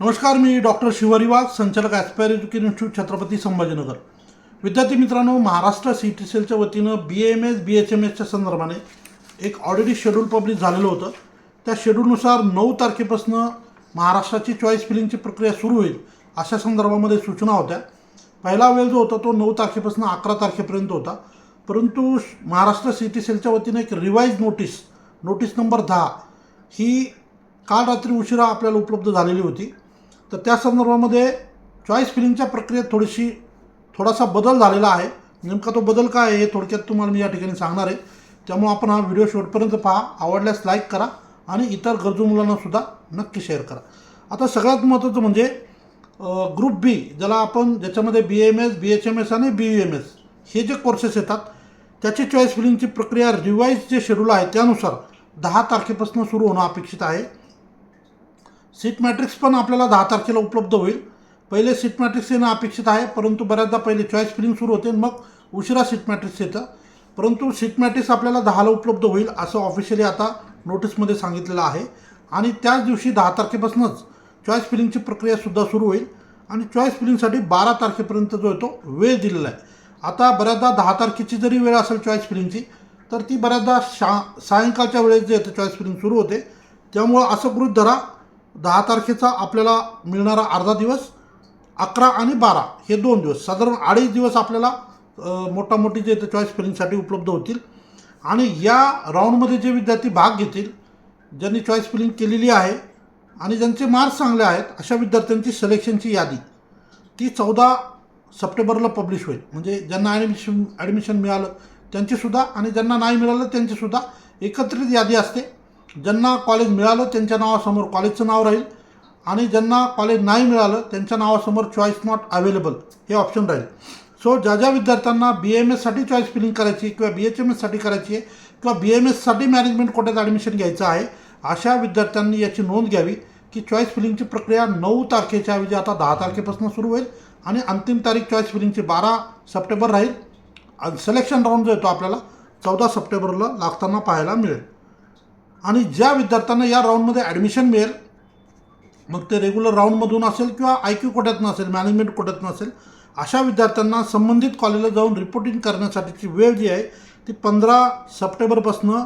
नमस्कार मी डॉक्टर शिवारी वाघ संचालक aspire education institute Chhatrapati Sambhajinagar. विद्यार्थी मित्रांनो महाराष्ट्र सी टी सेलच्या वतीनं B M S B H M एसच्या संदर्भाने एक ऑलरेडी शेड्यूल पब्लिश झालेलं होतं. त्या शेड्यूलनुसार नऊ तारखेपासून महाराष्ट्राची चॉईस फिलिंगची प्रक्रिया सुरू होईल अशा संदर्भामध्ये सूचना होत्या. पहिला वेळ जो होता तो नऊ तारखेपासून अकरा तारखेपर्यंत होता. परंतु महाराष्ट्र सी टी सेलच्या वतीनं एक रिवाईज नोटीस नोटीस नंबर दहा ही काल रात्री उशिरा आपल्याला उपलब्ध झालेली होती. तर त्या संदर्भामध्ये चॉईस फिलिंगच्या प्रक्रियेत थोडीशी थोडासा बदल झालेला आहे. नेमका तो बदल काय आहे हे थोडक्यात तुम्हाला मी या ठिकाणी सांगणार आहे. त्यामुळे आपण हा व्हिडिओ शेवटपर्यंत पहा. आवडल्यास लाईक करा आणि इतर गरजू मुलांनासुद्धा नक्की शेअर करा. आता सगळ्यात महत्त्वाचं म्हणजे ग्रुप बी ज्याला आपण ज्याच्यामध्ये B M S B H M S आणि बी यू एम एस हे जे कोर्सेस येतात त्याची चॉईस फिलिंगची प्रक्रिया रिवाईज जे शेड्यूल आहे त्यानुसार दहा तारखेपासून सुरू होणं अपेक्षित आहे. सीट मॅट्रिक्स पण आपल्याला दहा तारखेला उपलब्ध होईल. पहिले सीट मॅट्रिक्स येणं अपेक्षित आहे परंतु बऱ्याचदा पहिले चॉईस फिलिंग सुरू होते मग उशिरा सीट मॅट्रिक्स येतं. परंतु सीट मॅट्रिक्स आपल्याला दहाला उपलब्ध होईल असं ऑफिशियली आता नोटीसमध्ये सांगितलेलं आहे. आणि त्याच दिवशी दहा तारखेपासूनच चॉईस फिलिंगची प्रक्रियासुद्धा सुरू होईल. आणि चॉईस फिलिंगसाठी बारा तारखेपर्यंत जो आहे तो वेळ दिलेला आहे. आता बऱ्याचदा दहा तारखेची जरी वेळ असेल चॉईस फिलिंगची तर ती बऱ्याचदा शा सायंकाळच्या वेळेस जे येतं चॉईस फिलिंग सुरू होते. त्यामुळं असं गृहित धरा दहा तारखेचा आपल्याला मिळणारा अर्धा दिवस अकरा आणि बारा हे दोन दिवस. साधारण अडीच दिवस आपल्याला मोठामोठी जे चॉईस फिलिंगसाठी उपलब्ध होतील. आणि या राऊंडमध्ये जे विद्यार्थी भाग घेतील ज्यांनी चॉईस फिलिंग केलेली आहे आणि ज्यांचे मार्क्स चांगले आहेत अशा विद्यार्थ्यांची सिलेक्शनची यादी. ती चौदा सप्टेंबरला पब्लिश होईल. म्हणजे ज्यांना ॲडमिशन ॲडमिशन मिळालं त्यांचीसुद्धा आणि ज्यांना नाही मिळालं त्यांचीसुद्धा एकत्रित यादी असते. ज्यांना कॉलेज मिळालं त्यांच्या नावासमोर कॉलेजचं नाव राहील. आणि ज्यांना कॉलेज नाही मिळालं त्यांच्या नावासमोर चॉईस नॉट अवेलेबल हे ऑप्शन राहील. सो ज्या ज्या विद्यार्थ्यांना बी एम एससाठी चॉईस फिलिंग करायची किंवा बी एच एम एससाठी करायची आहे किंवा बी एम एससाठी मॅनेजमेंट कोट्यात ॲडमिशन घ्यायचं आहे अशा विद्यार्थ्यांनी याची नोंद घ्यावी की चॉईस फिलिंगची प्रक्रिया नऊ तारखेच्या ऐवजी आता दहा तारखेपासून सुरू होईल आणि अंतिम तारीख चॉईस फिलिंगची बारा सप्टेंबर राहील. आणि सिलेक्शन राऊंड जो येतो आपल्याला चौदा सप्टेंबरला लागताना पाहायला मिळेल. आणि ज्या विद्यार्थ्यांना या राऊंडमध्ये ॲडमिशन मिळेल मग ते रेग्युलर राऊंडमधून असेल किंवा आय क्यू कोट्यातनं असेल मॅनेजमेंट कोट्यातून असेल अशा विद्यार्थ्यांना संबंधित कॉलेजला जाऊन रिपोर्टिंग करण्यासाठीची वेळ जी आहे ती पंधरा सप्टेंबरपासनं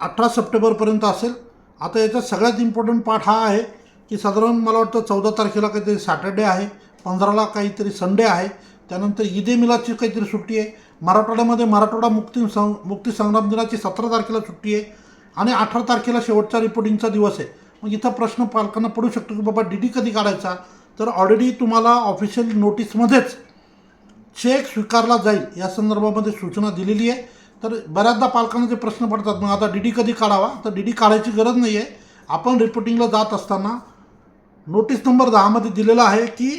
अठरा सप्टेंबरपर्यंत असेल. आता याचा सगळ्यात इम्पॉर्टंट पार्ट हा आहे की साधारण मला वाटतं चौदा तारखेला काहीतरी सॅटर्डे आहे पंधराला काहीतरी संडे आहे. त्यानंतर ईदे मिलाची काहीतरी सुट्टी आहे. मराठवाड्यामध्ये मराठवाडा मुक्ती सं मुक्ती संग्राम दिनाची सतरा तारखेला सुट्टी आहे. आणि अठरा तारखेला शेवटचा रिपोर्टिंगचा दिवस आहे. मग इथं प्रश्न पालकांना पडू शकतो की बाबा डी डी कधी काढायचा? तर ऑलरेडी तुम्हाला ऑफिशियल नोटीसमध्येच चेक स्वीकारला जाईल. या संदर्भामध्ये सूचना दिलेली आहे. तर बऱ्याचदा पालकांना जे प्रश्न पडतात मग आता डी डी कधी काढावा? तर डी डी काढायची गरज नाही आहे आपण रिपोर्टिंगला जात असताना नोटीस नंबर दहामध्ये दिलेलं आहे की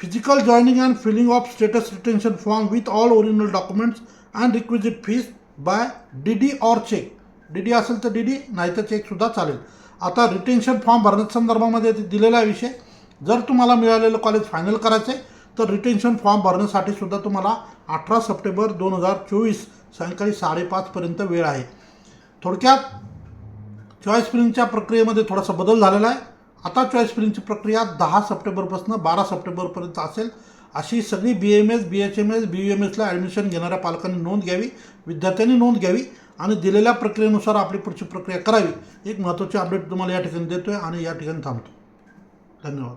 physical joining and filling of status retention form with all original documents and requisite fees by D D or cheque. D D असेल तर डी डी नाही तर चेकसुद्धा चालेल. आता रिटेन्शन फॉर्म भरण्याच्या संदर्भामध्ये दिलेला आहे विषय. जर तुम्हाला मिळालेलं कॉलेज फायनल करायचं आहे तर रिटेन्शन फॉर्म भरण्यासाठी सुद्धा तुम्हाला अठरा सप्टेंबर दोन हजार चोवीस सायंकाळी साडेपाचपर्यंत वेळ आहे. थोडक्यात चॉईस फिलिंगच्या प्रक्रियेमध्ये थोडासा बदल झालेला आहे. आता चॉईस फिलिंगची प्रक्रिया दहा सप्टेंबरपासून बारा सप्टेंबरपर्यंत असेल. अशी सगळी B M S B H M S B U M एसला admission घेणाऱ्या पालकांनी नोंद घ्यावी विद्यार्थ्यांनी नोंद घ्यावी आणि दिलेल्या प्रक्रियेनुसार आपली पुढची प्रक्रिया करावी. एक महत्त्वाची अपडेट तुम्हाला या ठिकाणी देतो आहे आणि या ठिकाणी थांबतो. धन्यवाद.